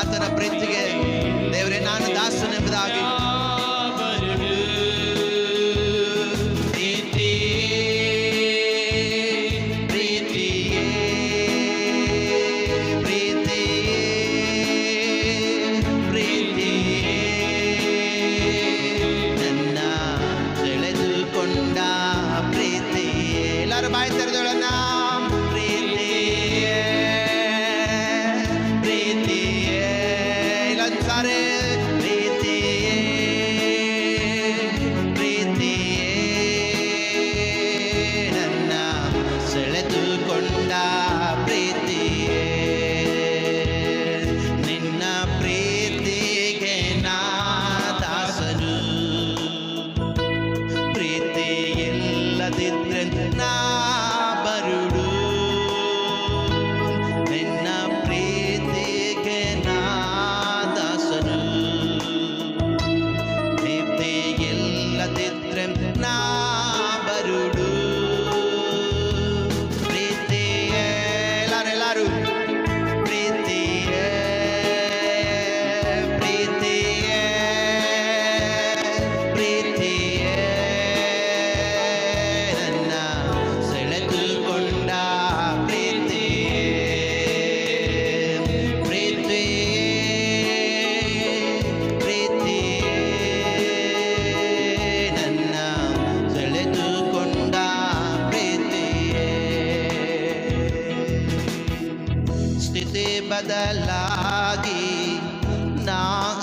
ಆತನ ಪ್ರೀತಿಗೆ ದೇವರೇ ನಾನು ದಾಸನೆಂಬುದಾಗಿ ಸ್ಥಿತಿ ಬದಲಾಗಿ ನಾ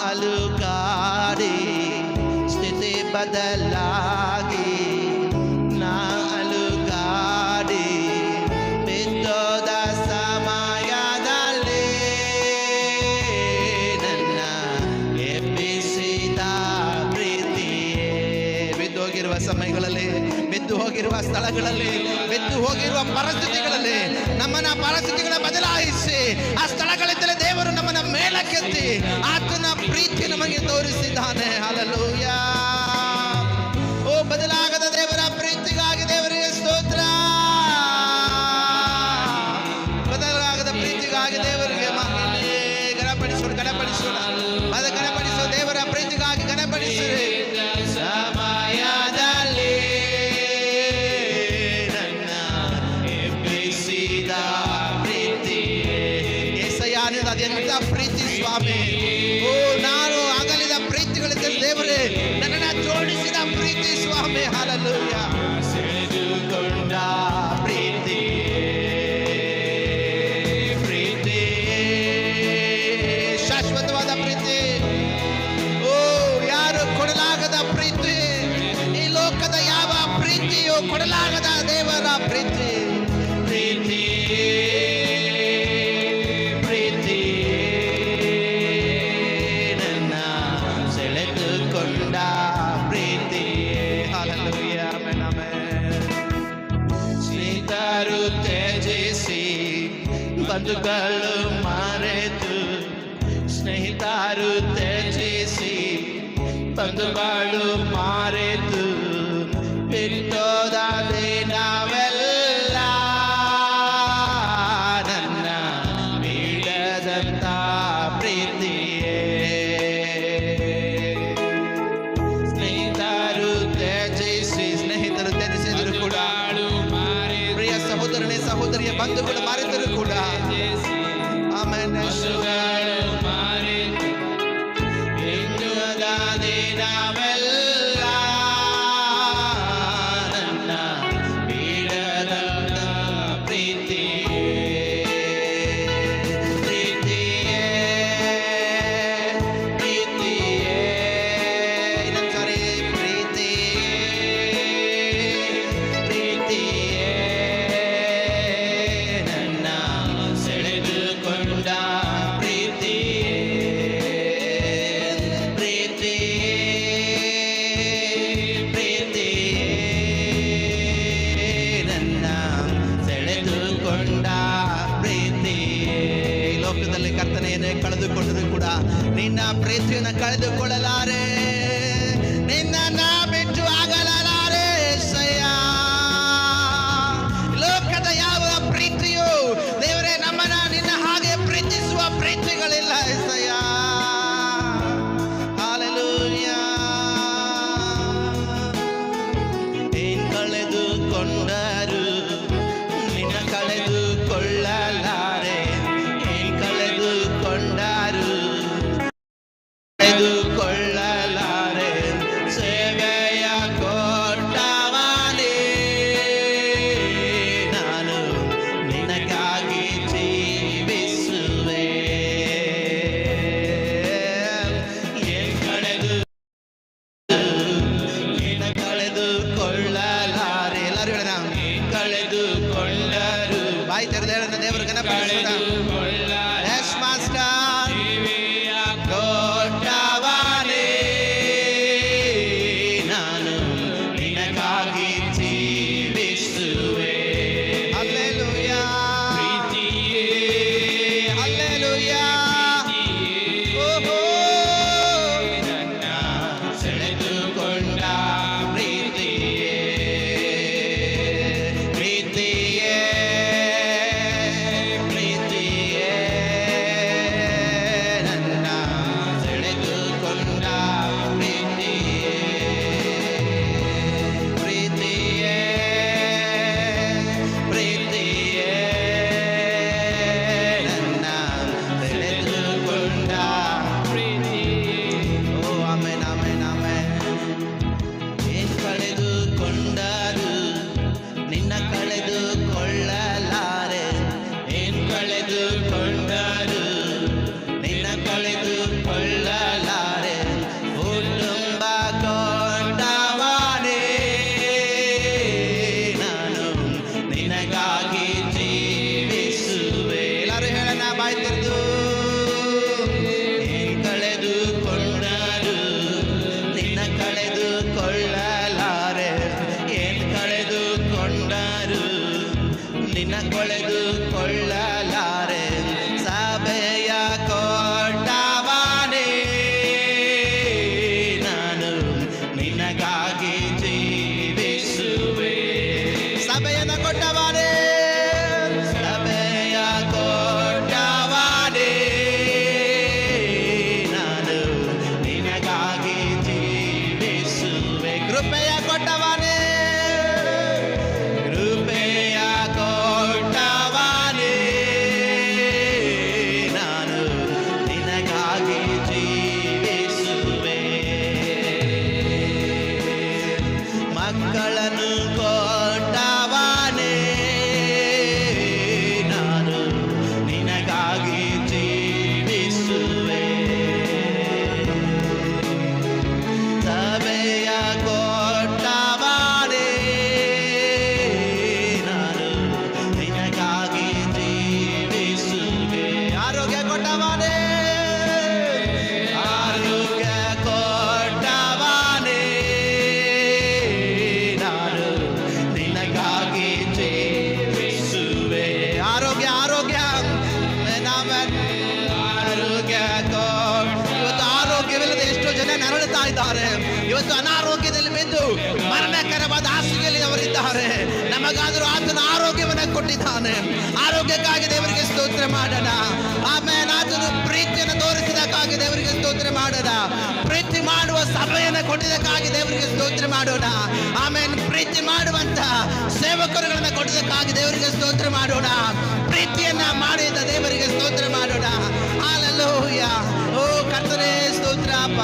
ಅಲುಗಾಡಿ ಸ್ಥಿತಿ ಬದಲಾಗಿ ನಾ ಅಲುಗಾಡಿ ಬಿದ್ದೋದ ಸಮಯದಲ್ಲಿ ನನ್ನ ಎಬ್ಬಿಸಿದ ಪ್ರೀತಿಯೇ. ಬಿದ್ದು ಹೋಗಿರುವ ಸಮಯಗಳಲ್ಲಿ, ಬಿದ್ದು ಹೋಗಿರುವ ಸ್ಥಳಗಳಲ್ಲಿ, ಬಿದ್ದು ಹೋಗಿರುವ ಪರಿಸ್ಥಿತಿಗಳಲ್ಲಿ, ನಮ್ಮನ್ನ ಪರಿಸ್ಥಿತಿಗಳ ಬದಲಾಯಿಸಿ ಮೇಲಕ್ಕೆತ್ತಿ ಆತನ ಪ್ರೀತಿ ನಮಗೆ ತೋರಿಸಿದ್ದಾನೆ. ಅಲಲೂಯ ನಿನ್ನ ಅದೆಂತ ಪ್ರೀತಿ ಸ್ವಾಮಿ. ಓ, ನಾನು ಅಗಲಿದ ಪ್ರೀತಿಗಳಿಂದ ದೇವರೇ ನನ್ನ ಜೋಡಿಸಿದ ಪ್ರೀತಿ ಸ್ವಾಮಿ. ಹಾಲಲ್ಲು ಸೆಳೆದುಕೊಂಡ ಪ್ರೀತಿ. ಪ್ರೀತಿ. ಶಾಶ್ವತವಾದ ಪ್ರೀತಿ. ಓ, ಯಾರು ಕೊಡಲಾಗದ ಪ್ರೀತಿ? ಈ ಲೋಕದ ಯಾವ ಪ್ರೀತಿಯು ಕೊಡಲಾಗದ ದೇವರ ಪ್ರೀತಿ. ಬಂಧುಗಳು ಮರೆತು ಸ್ನೇಹಿತರು ತ್ಯಜಿಸಿ ಬಂಧುಗಳು ಮಾರೆತು Navidad. ಜೀವನದಲ್ಲೇ ಕಳೆದುಕೊಂಡರೂ ಕೂಡ ನಿನ್ನ ಪ್ರೀತಿಯನ್ನು ಕಳೆದುಕೊಳ್ಳಲಾರೆ. ನಿನ್ನ ನಿನ್ನ ಕಳೆದುಕೊಳ್ಳಲಾರೆ ಕುಟುಂಬ ಕೊಂಡವನೇ ನಾನು ನಿನಗಾಗಿ ಜೀವಿಸುವೆ ಎಲ್ಲರೂ ಹೇಳೋಣ ಬಾಯ್ ತೆರೆದು ಏನ್ ಕಳೆದುಕೊಂಡರು ನಿನ್ನ ಕಳೆದುಕೊಳ್ಳಲಾರೆ ಏನ್ ಕಳೆದುಕೊಂಡರು ನಿನ್ನ ಕಳೆದುಕೊಳ್ಳಲಾರೆ again. ಇವತ್ತು ಅನಾರೋಗ್ಯದಲ್ಲಿ ಬಿದ್ದು ಮರಣಕರವಾದ ಹಾಸಿಗೆಯಲ್ಲಿ ಅವರಿದ್ದಾರೆ. ನಮಗಾದರೂ ಆತನ ಆರೋಗ್ಯವನ್ನು ಕೊಟ್ಟಿದ್ದಾನೆ. ಆರೋಗ್ಯಕ್ಕಾಗಿ ದೇವರಿಗೆ ಸ್ತೋತ್ರ ಮಾಡೋಣ. ಆಮೇಲೆ ಆತನು ಪ್ರೀತಿಯನ್ನು ತೋರಿಸಿದಕ್ಕಾಗಿ ದೇವರಿಗೆ ಸ್ತೋತ್ರ ಮಾಡೋಣ. ಪ್ರೀತಿ ಮಾಡುವ ಸಭೆಯನ್ನು ಕೊಟ್ಟಿದ್ದಕ್ಕಾಗಿ ದೇವರಿಗೆ ಸ್ತೋತ್ರ ಮಾಡೋಣ. ಆಮೇಲೆ ಪ್ರೀತಿ ಮಾಡುವಂತ ಸೇವಕರುಗಳನ್ನ ಕೊಟ್ಟಿದ್ದಕ್ಕಾಗಿ ದೇವರಿಗೆ ಸ್ತೋತ್ರ ಮಾಡೋಣ. ಪ್ರೀತಿಯನ್ನ ಮಾಡಿದ ದೇವರಿಗೆ ಸ್ತೋತ್ರ ಮಾಡೋಣ. ಹಾಲಲ್ಲೋಯ್ಯ ಓ ಕರ್ತನೇ, ಸ್ತೋತ್ರ ಅಪ್ಪ